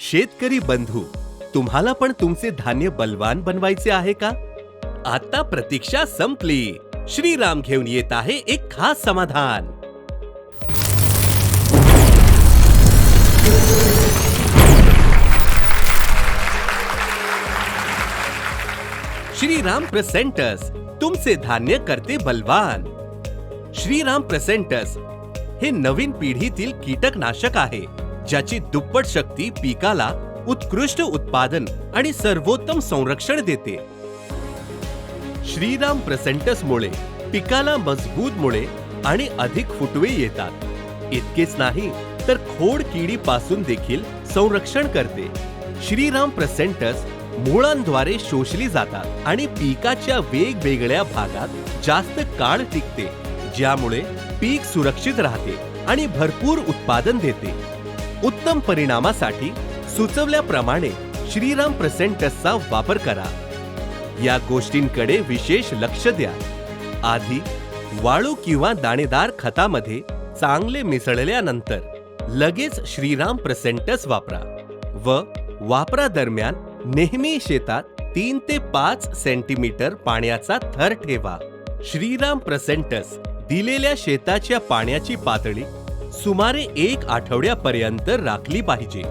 शेतकरी बंधू, तुम्हाला पण तुमचे धान्य बलवान बनवायचे आहे का? आता प्रतीक्षा संपली. श्रीराम घेऊन येत आहे एक खास समाधान. श्रीराम प्रेसेंटस, तुमचे धान्य करते बलवान. श्रीराम प्रेसेंटस, हे नवीन पिढीतील कीटकनाशक आहे. ज्याची दुप्पट शक्ती पिकाला उत्कृष्ट उत्पादन आणि सर्वोत्तम संरक्षण देते. श्रीराम प्रसेंटस मुळे पिकाला मजबूत मुळे आणि अधिक फुटवे येतात. इतकेच नाही तर खोड किडीपासून देखील संरक्षण करते. श्रीराम प्रसेंटस मुळांद्वारे शोषली जातात आणि पिकाच्या वेगवेगळ्या भागात जास्त काळ टिकते ज्यामुळे पीक सुरक्षित राहते आणि भरपूर उत्पादन देते. उत्तम परिणामासाठी सुचवल्याप्रमाणे श्रीराम प्रेसेंटसचा वापर करा. या गोष्टींकडे विशेष लक्ष द्या. आधी वाळू किंवा दाणेदार खतामध्ये चांगले मिसळल्यानंतर लगेच श्रीराम प्रेसेंटस वापरा व वापरा दरम्यान नेहमी शेतात तीन ते पाच सेंटीमीटर पाण्याचा थर ठेवा. श्रीराम प्रेसेंटस दिलेल्या शेताच्या पाण्याची पातळी सुमारे एक आठवड्यापर्यंत राखली पाहिजे.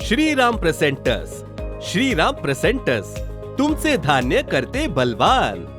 श्रीराम प्रेसेंटस श्रीराम प्रेसेंटस तुमचे धान्य करते बलवान.